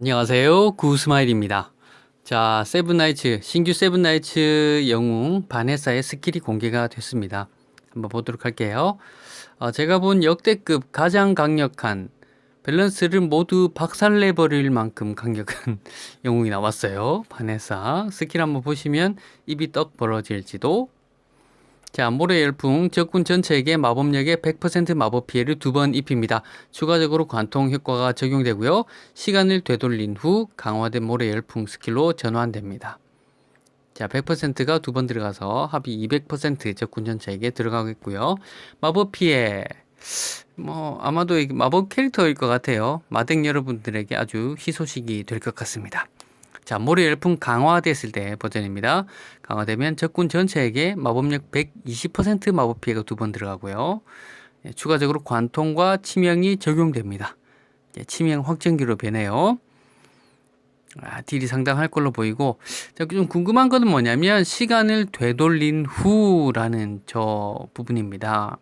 안녕하세요. 구스마일입니다. 자, 세븐나이츠, 신규 세븐나이츠 영웅 바네사의 스킬이 공개가 됐습니다. 한번 보도록 할게요. 어, 제가 본 역대급 가장 강력한 밸런스를 모두 박살내버릴 만큼 강력한 영웅이 나왔어요. 바네사. 스킬 한번 보시면 입이 떡 벌어질지도 자, 모래 열풍 적군 전체에게 마법력의 100% 마법 피해를 두 번 입힙니다. 추가적으로 관통 효과가 적용되고요. 시간을 되돌린 후 강화된 모래 열풍 스킬로 전환됩니다. 자, 100%가 두 번 들어가서 합이 200% 적군 전체에게 들어가겠고요. 마법 피해 뭐 아마도 마법 캐릭터일 것 같아요. 마덱 여러분들에게 아주 희소식이 될 것 같습니다. 자, 모래 열풍 강화됐을 때 버전입니다. 강화되면 적군 전체에게 마법력 120% 마법 피해가 두 번 들어가고요. 예, 추가적으로 관통과 치명이 적용됩니다. 예, 치명 확정기로 변해요. 아, 딜이 상당할 걸로 보이고 자, 좀 궁금한 거는 뭐냐면 시간을 되돌린 후라는 저 부분입니다.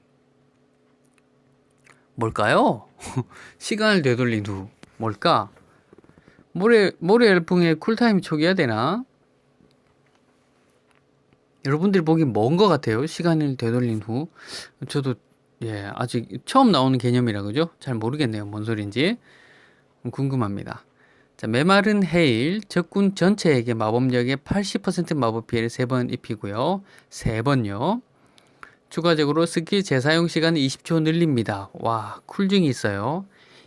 뭘까요? 시간을 되돌린 후 뭘까? 모래 모래 열풍의 쿨타임이 초기화 되나? 여러분들이 보기엔 먼 것 같아요. 시간을 되돌린 후. 저도 예 아직 처음 나오는 개념이라 그죠? 잘 모르겠네요. 뭔 소린지 궁금합니다. 자 메마른 헤일 적군 전체에게 마법력의 80% 마법 피해를 세번 입히고요. 세 번요. 추가적으로 스킬 재사용 시간을 20초 늘립니다. 와 쿨증이 있어요.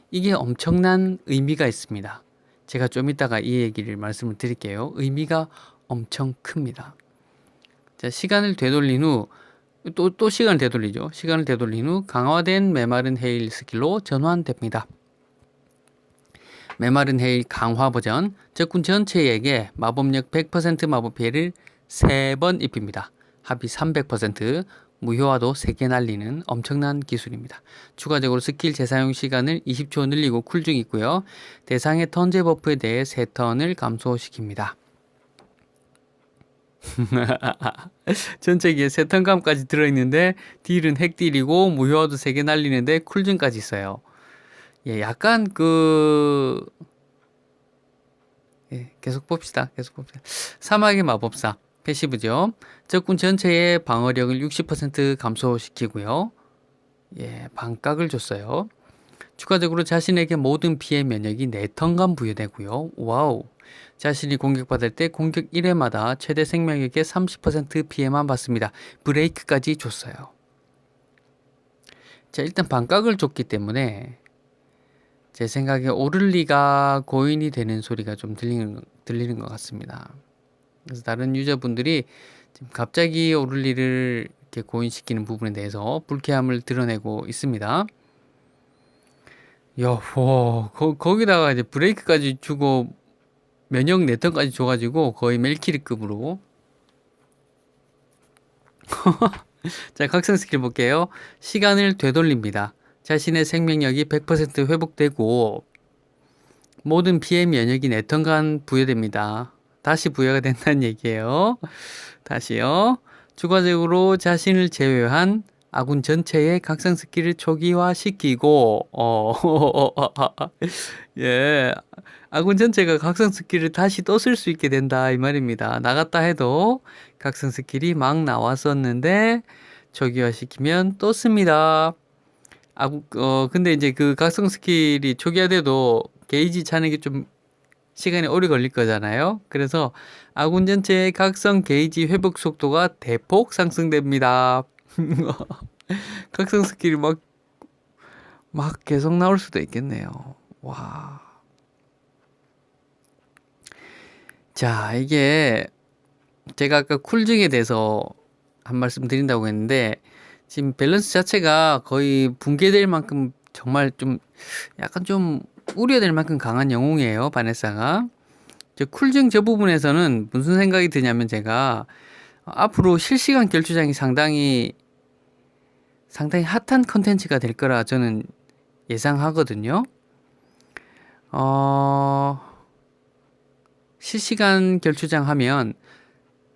이게 엄청난 의미가 있습니다. 제가 좀 이따가 이 얘기를 말씀을 드릴게요. 의미가 엄청 큽니다. 자, 시간을 되돌린 후, 또, 또 시간을 되돌리죠. 시간을 되돌린 후 강화된 메마른 헤일 스킬로 전환됩니다. 메마른 헤일 강화 버전, 적군 전체에게 마법력 100% 마법 피해를 3번 입힙니다. 합이 300%, 무효화도 3개 날리는 엄청난 기술입니다. 추가적으로 스킬 재사용 시간을 20초 늘리고 쿨중 있고요. 대상의 턴제 버프에 대해 3턴을 감소시킵니다. 전체기에 3턴감까지 들어있는데 딜은 핵딜이고 무효화도 3개 날리는데 쿨중까지 있어요. 예, 약간 그... 예, 계속 봅시다. 계속 봅시다. 사막의 마법사. 패시브죠. 적군 전체의 방어력을 60% 감소시키고요. 예, 반각을 줬어요. 추가적으로 자신에게 모든 피해 면역이 4턴간 부여되고요. 와우. 자신이 공격받을 때 공격 1회마다 최대 생명력의 30% 피해만 받습니다. 브레이크까지 줬어요. 자, 일단 반각을 줬기 때문에 제 생각에 오를리가 고인이 되는 소리가 좀 들리는, 들리는 것 같습니다. 그래서 다른 유저분들이 지금 갑자기 오를리를 이렇게 고인시키는 부분에 대해서 불쾌함을 드러내고 있습니다. 야, 와, 거, 거기다가 이제 브레이크까지 주고 면역 네턴까지 줘가지고 거의 멜키리급으로. 자, 각성 스킬 볼게요. 시간을 되돌립니다. 자신의 생명력이 100% 회복되고 모든 피해 면역이 네턴간 부여됩니다. 다시 부여가 된다는 얘기예요. 다시요. 추가적으로 자신을 제외한 아군 전체의 각성 스킬을 초기화시키고 어, 예. 아군 전체가 각성 스킬을 다시 또 쓸 수 있게 된다 이 말입니다. 나갔다 해도 각성 스킬이 막 나왔었는데 초기화시키면 또 씁니다. 아군 어 근데 이제 그 각성 스킬이 초기화돼도 게이지 차는 게좀 시간이 오래 걸릴 거잖아요. 그래서 아군 전체의 각성 게이지 회복 속도가 대폭 상승됩니다. 각성 스킬이 막, 막 계속 나올 수도 있겠네요. 와. 자, 이게 제가 아까 쿨증에 대해서 한 말씀 드린다고 했는데 지금 밸런스 자체가 거의 붕괴될 만큼 정말 좀 약간 좀 우려될 만큼 강한 영웅이에요, 바네사가. 저 쿨증 저 부분에서는 무슨 생각이 드냐면 제가 앞으로 실시간 결투장이 상당히 상당히 핫한 컨텐츠가 될 거라 저는 예상하거든요. 어, 실시간 결투장 하면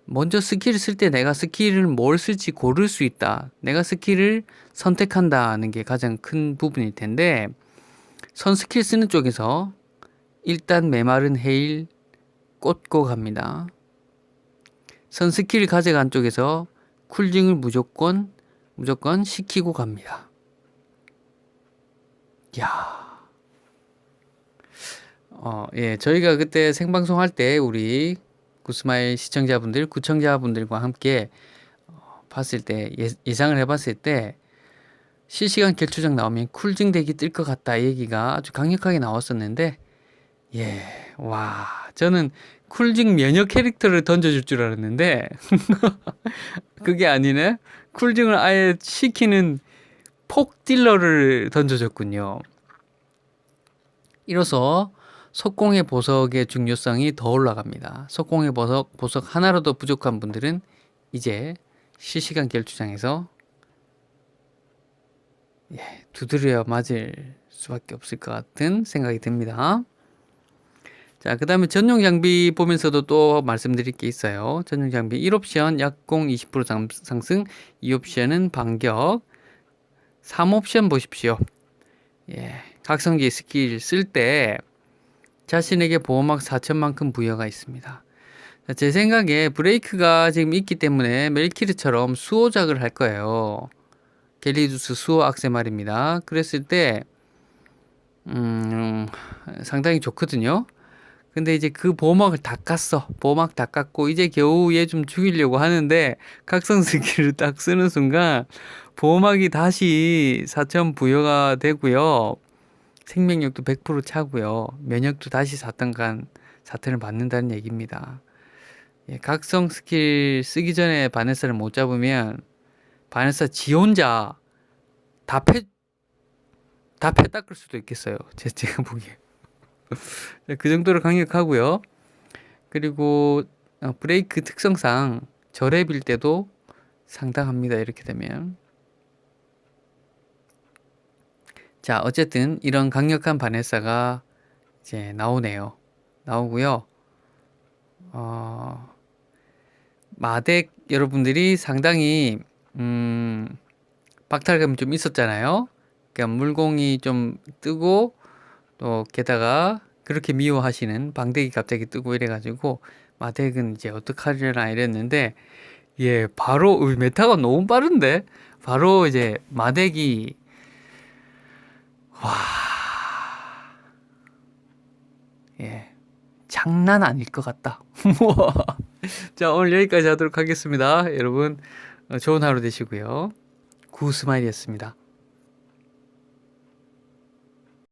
먼저 스킬을 쓸 때 내가 스킬을 뭘 쓸지 고를 수 있다. 내가 스킬을 선택한다는 게 가장 큰 부분일 텐데 선 스킬 쓰는 쪽에서 일단 메마른 헤일 꽂고 갑니다. 선 스킬 가져간 쪽에서 쿨링을 무조건 무조건 시키고 갑니다. 야. 어, 예, 저희가 그때 생방송 할 때 우리 구스마일 시청자분들, 구청자분들과 함께 어, 봤을 때 예, 예상을 해봤을 때 실시간 결투장 나오면 쿨징 덱이 뜰 것 같다 얘기가 아주 강력하게 나왔었는데 예, 와, 저는 쿨징 면역 캐릭터를 던져줄 줄 알았는데 그게 아니네. 쿨징을 아예 시키는 폭 딜러를 던져줬군요. 이로써 속공의 보석의 중요성이 더 올라갑니다. 속공의 보석, 보석 하나로도 부족한 분들은 이제 실시간 결투장에서 예, 두드려 맞을 수밖에 없을 것 같은 생각이 듭니다. 자, 그 다음에 전용 장비 보면서도 또 말씀드릴 게 있어요. 전용 장비 1옵션 약공 20% 상승, 2옵션은 반격, 3옵션 보십시오. 예, 각성기 스킬 쓸 때 자신에게 보호막 4천만큼 부여가 있습니다. 자, 제 생각에 브레이크가 지금 있기 때문에 멜키르처럼 수호작을 할 거예요. 갤리두스 수호 악세말입니다. 그랬을 때, 음, 상당히 좋거든요. 근데 이제 그 깠어. 보호막 다 깠고, 이제 겨우 얘 좀 죽이려고 하는데, 각성 스킬을 딱 쓰는 순간, 보호막이 다시 4천 부여가 되고요. 생명력도 100% 차고요. 면역도 다시 4등간 4턴을 받는다는 얘기입니다. 예, 각성 스킬 쓰기 전에 바네사를 못 잡으면 바네사 지 혼자 다 패, 다 패 닦을 수도 있겠어요. 제, 제가 보기에. 그 정도로 강력하고요. 그리고 어, 브레이크 특성상 저랩일 때도 상당합니다. 이렇게 되면. 자, 어쨌든 이런 강력한 바네사가 이제 나오네요. 나오고요. 어, 마덱 여러분들이 상당히 음, 박탈감이 좀 있었잖아요. 그러니까 물공이 좀 뜨고 또 게다가 그렇게 미워하시는 방대기 갑자기 뜨고 이래가지고 마덱은 이제 어떡하려나 이랬는데 예 바로 어, 메타가 너무 빠른데 바로 이제 마덱이 와 예. 장난 아닐 것 같다. 자, 오늘 여기까지 하도록 하겠습니다. 여러분, 어, 좋은 하루 되시고요. 구스마일이었습니다.